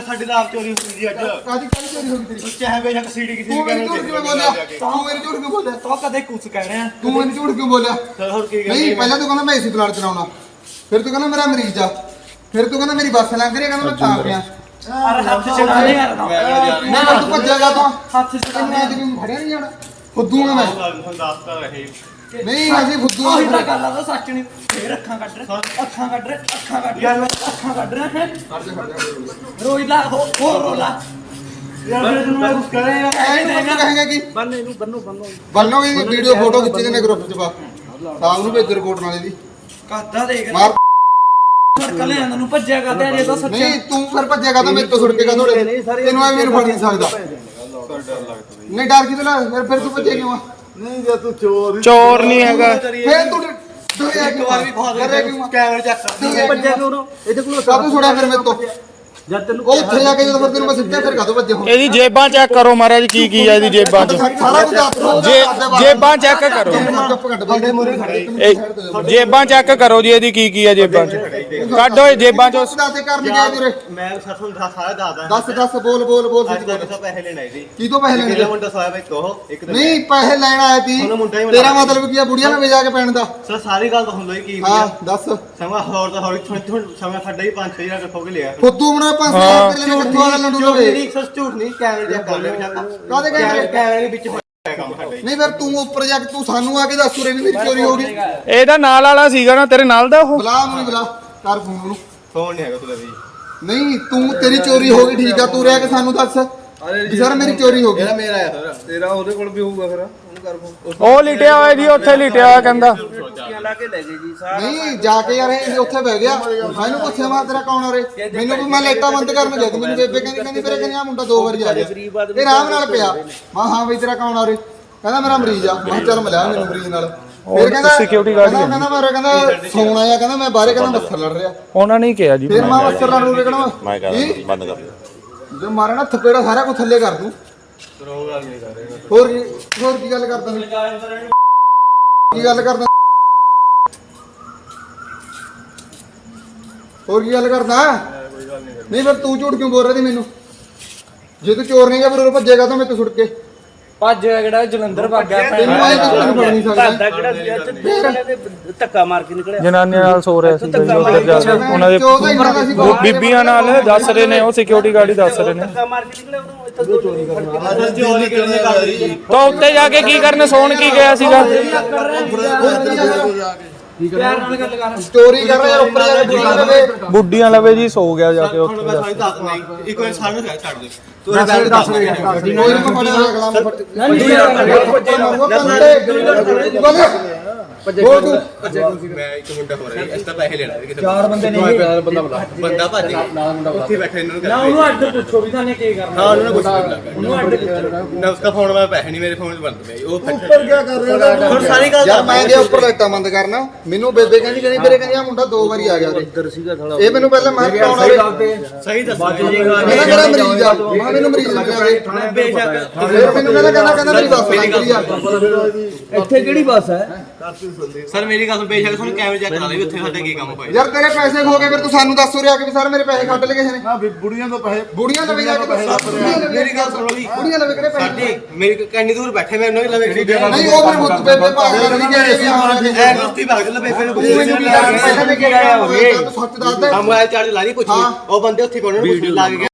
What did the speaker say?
ਸਾਡੀ ਤਾਂ ਆਪ ਚੋਰੀ ਹੋ ਗਈ ਅੱਜ। ਕਾਦੀ ਕਾਦੀ ਚੋਰੀ ਹੋ ਗਈ ਤੇਰੀ? ਚਾਹੇ ਬੇਸ਼ੱਕ ਸੀੜੀ ਕਿਸੇ ਤੂੰ ਵੀ ਮੈਨੂੰ ਝੂਠ ਕਿਵੇਂ ਬੋਲਿਆ? ਤੂੰ ਮੈਨੂੰ ਝੂਠ ਕਿਉਂ ਬੋਲਿਆ? ਤੋ ਕਦੇ ਕੁਛ ਕਹਿ ਰਿਹਾ ਤੂੰ ਮੈਨੂੰ ਝੂਠ ਕਿਉਂ ਬੋਲਿਆ? ਚਲ ਹੋਰ ਕੀ ਨਹੀਂ ਪਹਿਲਾਂ ਤੂੰ ਕਹਿੰਦਾ ਮੈਂ ਏਸੀ ਪਲਾਟ ਚਲਾਉਣਾ ਫਿਰ ਤੂੰ ਕਹਿੰਦਾ ਮੇਰਾ ਮਰੀਜ਼ ਆ। ਫਿਰ ਤੂੰ ਕਹਿੰਦਾ ਮੇਰੀ ਬੱਸ ਲੰਘ ਰਹੀ ਹੈ ਕਹਿੰਦਾ ਮੈਂ ਤਾਂ ਪਿਆ। ਅਰੇ ਹੱਥ ਛੜਾ ਨਹੀਂ ਯਾਰ ਨਾ ਤੂੰ ਭੱਜੇਗਾ ਤੂੰ। ਹੱਥ ਛੜਾ ਮੈਂ ਤੇ ਨੂੰ ਫੜਿਆ ਨਹੀਂ ਜਾਣਾ ਆ ਮੈਂ। ਤੁਹਾਨੂੰ ਦੱਸਦਾ ਰਹੇ ਨਹੀਂ ਅਸੀਂ ਫੁੱਦੂ ਉਹੀ ਤਾਂ ਗੱਲ ਆ ਤਾਂ ਸੱਚ ਨਹੀਂ। ਫੇਰ ਅੱਖਾਂ ਕੱਢ ਰਹੇ ਅੱਖਾਂ ਕੱਢ ਰਹੇ ਅੱਖਾਂ ਕੱਢ ਰਹੇ ਅੱਖਾਂ ਕੱਢ ਰਹੇ। ਹੈਂ। ਰੋਈ ਲਾ ਹੋ ਹੋ ਰੋਲਾ ਯਾਰ ਫਿਰ ਤੈਨੂੰ ਮੈਂ ਕੁਛ ਕਹਿ ਰਿਹਾ ਐ ਨਹੀਂ ਤੂੰ ਕਹੇਗਾ ਕਿ? ਬੰਨੇ ਨੂੰ ਬੰਨੋ ਬੰਨੋ ਬੰਨੋਗੇ ਦੀ ਵੀਡੀਓ ਫੋਟੋ ਖਿੱਚੀ ਦੇ ਨੇ ਗਰੁੱਪ 'ਚ ਪਾ ਸਾਹ ਨੂੰ ਭੇਜ ਰਿਪੋਰਟ ਨਾਲੇ ਦੀ ਕਾਦਾ ਦੇਖ ਮਾਰ। ਕੱਲੇ ਆਂਦਾ ਨੂੰ ਭੱਜਿਆ ਕਰਦੇ ਅਜੇ ਤਾਂ ਸੱਚਾ ਨਹੀਂ ਤੂੰ ਫਿਰ ਭੱਜੇਗਾ ਤਾਂ ਮੇਰੇ ਤੋਂ ਛੁੱਟ ਕੇ ਥੋੜੇ ਤੈਨੂੰ ਐਵੇਂ ਨਹੀਂ ਫੜ ਨਹੀਂ ਸਕਦਾ। ਨਹੀਂ ਡਰ ਕਿਤੇ ਨਾ ਫਿਰ ਫਿਰ ਤੂੰ ਭੱਜੇ ਕਿਉਂ ਆ? ਨਹੀਂ ਜੇ ਤੂੰ ਚੋਰ ਚੋਰ ਨਹੀਂ ਹੈਗਾ। ਫਿਰ ਤੂੰ ਇੱਕ ਵਾਰ ਵੀ ਬਹੁਤ ਡਰਿਆ ਕਿਉਂ ਆ? ਕੈਮਰੇ ਚੈੱਕ। ਕਰ ਭੱਜਿਆ ਕਿਉਂ ਇਹਦੇ ਕੋਲ? ਕਾਹਤੋਂ ਛੁੜਿਆ ਫਿਰ ਮੇਰੇ ਤੋਂ। ਜਦ ਤੈਨੂੰ ਉਹ ਉੱਥੇ ਜਾ ਕੇ ਜਦੋਂ ਫਿਰ ਤੈਨੂੰ ਮੈਂ ਸਿੱਧਾ ਫਿਰ ਕਾਹਤੋਂ ਭੱਜੇ ਹੋ ਇਹਦੀ ਜੇਬਾਂ ਚੈੱਕ ਕਰੋ ਮਹਾਰਾਜ ਕੀ ਕੀ ਹੈ ਇਹਦੀ ਜੇਬਾਂ 'ਚ। ਸਾਰਾ ਕੁਝ ਦੱਸ ਜੇ ਜੇਬਾਂ ਚੈੱਕ ਕਰੋ। ਚੁੱਪ ਕੱਟ ਬੰਦੇ ਮੂਰੇ ਖੜੇ। ਇਹ ਜੇਬਾਂ ਚੈੱਕ ਕਰੋ ਜੀ ਇਹਦੀ ਕੀ ਕੀ ਹੈ ਜੇਬਾਂ 'ਚ। ਕੱਢੋ ਇਹ ਜੇਬਾਂ 'ਚੋਂ। ਦੱਸ ਦੇ ਕਰਨ ਗਿਆ ਵੀਰੇ। ਮੈਂ ਸੱਚੋਂ ਸਾਰਾ ਦੱਸਦਾ ਦੱਸ ਦੱਸ ਬੋਲ ਬੋਲ ਬੋਲ ਅੱਜ ਸੱਚ ਤੱਕ ਬੋਲ। ਤਾਂ ਪੈਸੇ ਲੈਣ ਆਈ ਸੀ। ਕੀ ਤੋਂ ਪੈਸੇ ਲੈਣੇ ਕਿਹਦਾ ਮੁੰਡਾ ਸੋਇਆ ਬਈ ਕਹੋ ਇੱਕ ਦਿਨ ਨਹੀਂ ਪੈਸੇ ਲੈਣ ਆਇਆ ਤੀ ਉਹਨੂੰ ਮੁੰਡਾ ਹੀ ਤੇਰਾ ਮਤਲਬ ਕੀ ਆ ਬੁੜੀਆਂ ਨਾਲ ਜਾ ਕੇ ਪੈਣ ਦਾ? ਸਰ ਸਾਰੀ ਗੱਲ ਤਾਂ ਹੁੰਦਾ ਹੀ ਕੀ ਹਾਂ ਹੋਇਆ ਦੱਸ। ਸਮਾਂ ਹੋਰ ਤਾਂ ਹੌਲੀ ਥੋੜੀ ਥੋੜੀ ਸਮਾਂ ਸਾਡਾ ਹੀ 5-6 ਹਜ਼ਾਰ ਖੋ ਕੇ ਲਿਆ। ਫੁੱਦੂ ਬਣਾ 500 ਰੁਪਏ ਲੰਡੂ ਲੋਗੇ ਨਹੀਂ ਸਰ ਝੂਠ ਨਹੀਂ ਕੈਮਰੇ ਚੈੱਕ ਕਰ ਲਿਆ ਕਾਹਦੇ ਕੈਮਰੇ? ਦੇ ਵਿੱਚ ਨਹੀਂ ਫਿਰ ਤੂੰ ਉੱਪਰ ਜਾ ਕੇ ਤੂੰ ਸਾਨੂੰ ਆ ਕੇ ਦੱਸ ਉਰੇ ਵੀ ਮੇਰੀ ਚੋਰੀ ਹੋ ਗਈ। ਇਹਦਾ ਨਾਲ ਵਾਲਾ ਸੀਗਾ ਨਾ ਤੇਰੇ ਨਾਲ ਦਾ ਉਹ? ਬੁਲਾ ਨੂੰ ਬੁਲਾ ਕਰ ਫੋਨ ਉਹਨੂੰ। ਫੋਨ ਨਹੀਂ ਹੈਗਾ ਤੁਹਾਡਾ ਵੀ। ਨਹੀਂ ਤੂੰ ਤੇਰੀ ਚੋਰੀ ਹੋ ਗਈ ਠੀਕ ਆ ਤੂੰ ਰਹਿ ਕੇ ਸਾਨੂੰ ਦੱਸ। ਵੀ ਸਰ ਮੇਰੀ ਚੋਰੀ ਹੋ ਗਈ। ਇਹਦਾ ਮੇਰਾ ਆ ਤੇਰਾ ਉਹਦੇ ਕੋਲ ਵੀ ਹੋਊਗਾ ਫਿਰ। ਉਹ ਲਿਟਿਆ ਹੋਇਆ ਜੀ ਉੱਥੇ ਲਿਟਿਆ ਹੋਇਆ ਕਹਿੰਦਾ। ਟੁੱਟੀਆਂ ਲਾ ਕੇ ਲੈ ਗਏ ਜੀ ਸਾਰਾ ਨਹੀਂ ਜਾ ਕੇ ਯਾਰ ਇਹ ਉੱਥੇ ਬਹਿ ਗਿਆ। ਮੈਨੂੰ ਪੁੱਛਿਆ ਮੈਂ ਤੇਰਾ ਕੌਣ ਆ ਰੇ? ਮੈਨੂੰ ਵੀ ਮੈਂ ਲਾਈਟਾਂ ਬੰਦ ਕਰਨ ਗਿਆ ਤੇ ਮੈਨੂੰ ਬੇਬੇ ਕਹਿੰਦੀ ਕਹਿੰਦੀ ਮੇਰੇ ਕਹਿੰਦੀ ਆ ਮੁੰਡਾ ਦੋ ਵਾਰੀ ਆ ਗਿਆ। ਇਹ ਆਰਾਮ ਨਾਲ ਪਿਆ। ਮੈਂ ਹਾਂ ਬਈ ਤੇਰਾ ਕੌਣ ਆ ਰੇ? ਕਹਿੰਦਾ ਮੇਰਾ ਮਰੀਜ਼ ਆ। ਮੈਂ ਚੱਲ ਮਿਲਿਆ ਮੈਨੂੰ ਮਰੀਜ਼ ਨਾਲ। ਫਿਰ ਕਹਿੰਦਾ ਹੀ ਆ। ਕਹਿੰਦਾ ਮੇਰੇ ਕਹਿੰਦਾ ਸੌਣਾ ਆ ਕਹਿੰਦਾ ਮੈਂ ਬਾਹਰੇ ਕਹਿੰਦਾ ਮੱਛਰ ਲੜ ਰਿਹਾ। ਉਹਨਾਂ ਨੇ ਹੀ ਕਿਹਾ ਜੀ। ਫਿਰ ਮੈਂ ਮੱਛਰ ਲੜ ਨੂੰ ਕਹਿੰਦਾ ਮੈਂ ਕਹਿੰਦਾ ਬੰਦ ਕਰ ਜੇ ਮਾਰੇ ਨਾ ਥੱਪੇੜਾ ਸਾਰਾ ਕੁਝ ਥੱਲੇ ਕਰ ਦੂੰ। ਹੋਰ ਕੀ ਹੋਰ ਕੀ ਗੱਲ ਕਰਦਾ ਨਹੀਂ ਕੀ ਗੱਲ ਕਰਦਾ? ਹੋਰ ਕੀ ਗੱਲ ਕਰਦਾ? ਨਹੀਂ ਫਿਰ ਤੂੰ ਝੂਠ ਕਿਉਂ ਬੋਲ ਰਹੀ ਮੈਨੂੰ? ਜੇ ਤੂੰ ਚੋਰ ਨਹੀਂ ਗਾ ਫਿਰ ਉਹ ਭੱਜੇਗਾ ਤਾਂ ਮੈਂ ਤੇ ਸੁੱਟ ਕੇ। ਭੱਜ ਕਿਹੜਾ ਜਲੰਧਰ ਭੱਜ ਗਿਆ ਤੈਨੂੰ ਆਏ ਤਾਂ ਫੜ ਨਹੀਂ ਸਕਦਾ ਦਾ ਕਿਹੜਾ ਸੀ ਅੱਜ ਤੇ ਧੱਕਾ ਮਾਰ ਕੇ ਨਿਕਲਿਆ ਜਨਾਨੀਆਂ ਨਾਲ ਸੋ ਰਿਹਾ ਸੀ ਜੀ ਉੱਧਰ ਜਾ ਕੇ ਉਹਨਾਂ ਦੇ ਚੌਦਾਂ ਹੀ ਖੜਾ ਸੀ ਉਹ ਬੀਬੀਆਂ ਨਾਲ ਦੱਸ ਰਹੇ ਨੇ ਉਹ ਸਿਕਿਉਰਿਟੀ ਗਾਰਡ ਹੀ ਦੱਸ ਰਹੇ ਨੇ ਧੱਕਾ ਮਾਰ ਕੇ ਨਿਕਲਿਆ ਉਹਨੂੰ ਇੱਥੇ ਦੋ ਚੋਰੀ ਕਰਨਾ ਅੱਜ ਚੋਰੀ ਕਿਹਨੇ ਕਰ ਰਹੀ ਤਾਂ ਉੱਤੇ ਜਾ ਕੇ ਕੀ ਕਰਨ ਸੌਣ ਕੀ ਗਿਆ ਸੀਗਾ ਪਿਆਰ ਨਾਲ ਗੱਲ ਕਰ ਚੋਰੀ ਕਰ ਰਿਹਾ ਉੱਪਰ ਜਾ ਕੇ ਬੁਲਾ ਲਵੇ ਬੁੱਢੀਆਂ ਲਵੇ ਜੀ ਸੋ ਗਿਆ ਜਾ ਕੇ ਹੁਣ ਉੱਥੇ ਮੈਂ ਜਾ ਨਹੀਂ ਇੱਕ ਵਾਰ ਸਾਨੂੰ ਛੱਡ ਦੇ ਤੂੰ ਇਹ ਦੱਸ ਦੱਸ ਕੋਈ ਨਹੀਂ ਫੜਿਆ ਅਗਲਾ ਮੈਂ ਫੜ ਬੋਲ ਤੂੰ ਮੈਂ ਇੱਕ ਮੁੰਡਾ ਹੋ ਰਿਹਾ ਇਸ ਤਾਂ ਪੈਸੇ ਲੈਣਾ ਕਿਸੇ ਚਾਰ ਬੰਦੇ ਨਹੀਂ ਬੰਦਾ ਬੰਦਾ ਭੱਜ ਗਿਆ। ਉੱਥੇ ਬੈਠੇ ਇਹਨਾਂ ਨੂੰ ਨਾ ਉਹਨੂੰ ਅੱਡ ਪੁੱਛੋ ਵੀ ਤਾਂ ਕੀ ਕਰਨਾ ਹਾਂ। ਉਹਨਾਂ ਨੇ ਕੁਝ ਲੱਗਾ ਉਹਨੂੰ ਅੱਡ ਪੁੱਛੋ। ਨਾ ਉਸका ਫੋਨ ਮੈਂ ਪੈਸੇ ਨਹੀਂ ਮੇਰੇ ਫੋਨ 'ਚ ਬੰਦ ਪਏ ਉਹ ਉੱਪਰ ਕੀ ਕਰ ਰਿਹਾ ਹੁਣ ਸਾਰੀ ਗੱਲ ਯਾਰ ਮੈਂ ਗਿਆ ਉੱਪਰ ਲਾਈਟਾਂ ਬੰਦ ਕਰਨਾ ਮੈਨੂੰ ਬੇਬੇ ਕਹਿੰਦੀ ਕਹਿੰਦੀ ਮੇਰੇ ਕਹਿੰਦੀ ਆ ਮੁੰਡਾ ਦੋ ਵਾਰੀ ਆ ਗਿਆ ਉਰੇ। ਅੰਦਰ ਸੀਗਾ ਥੋੜਾ ਇਹ ਮੈਨੂੰ ਪਹਿਲਾਂ ਮੈਂ ਕੌਣ ਆ ਰੇ ਸਹੀ ਦੱਸੋ ਕਹਿੰਦਾ ਮੇਰਾ ਮਰੀਜ਼ ਆ। ਮੈਂ ਮੈਨੂੰ ਮਰੀਜ਼ ਲੱਗਿਆ ਵੇ। ਬੇਸ਼ੱਕ। ਫਿਰ ਮੈਨੂੰ ਕਹਿੰਦਾ ਕਹਿੰਦਾ ਕਹਿੰਦਾ ਮੇਰੀ ਬੱਸ ਰਹੀ ਆ। ਇੱਥੇ ਕਿਹੜੀ ਬੱਸ ਹੈ? ਸਰ ਮੇਰੀ ਗੱਲ ਸੁਣ ਬੇਸ਼ੱਕ ਤੁਹਾਨੂੰ ਕੈਮਰੇ ਚੈੱਕ ਕਰਾ ਵੀ ਉੱਥੇ ਸਾਡੇ ਕੀ ਕੰਮ ਹੋਇਆ ਯਾਰ ਤੇਰੇ ਪੈਸੇ ਖੋ ਗਏ ਫਿਰ ਤੂੰ ਸਾਨੂੰ ਦੱਸ ਉਰੇ ਆ ਕੇ ਵੀ ਸਰ ਮੇਰੇ ਪੈਸੇ ਕੱਢ ਲਏ ਕਿਸੇ ਨੇ। ਨਾ ਵੀ ਬੁੜੀਆਂ ਤੋਂ ਪੈਸੇ ਬੁੜੀਆਂ ਲਵੇ ਜਾ ਕੇ ਮੇਰੀ ਗੱਲ ਸੁਣੋ ਵੀ ਬੁੜੀਆਂ ਲਵੇ ਕਿਹੜੇ ਪੈਸੇ ਸਾਡੀ ਮੇਰੀ ਕੰਨੀ ਦੂਰ ਬੈਠੇ ਮੈਂ ਉਹਨਾਂ ਦੇ ਲਵੇ ਨਹੀਂ ਉਹ ਫਿਰ ਬੁੱਤ ਬੇਬੇ ਭਾਗ ਨਹੀਂ ਗਏ ਸੀ ਐ ਦੋਸਤੀ ਭਾਗ ਲਵੇ ਫਿਰ ਪੈਸੇ ਦੇ ਕੇ ਗਿਆ ਹੋਵੇ ਤੂੰ ਸੱਚ ਦੱਸ ਦੇ ਮੋਬਾਈਲ ਚਾਰਜ ਲਾ ਦੀ ਪੁੱਛੀ। ਉਹ ਬੰਦੇ ਉੱਥੇ ਕੋਣ ਲਾ ਕੇ ਗਏ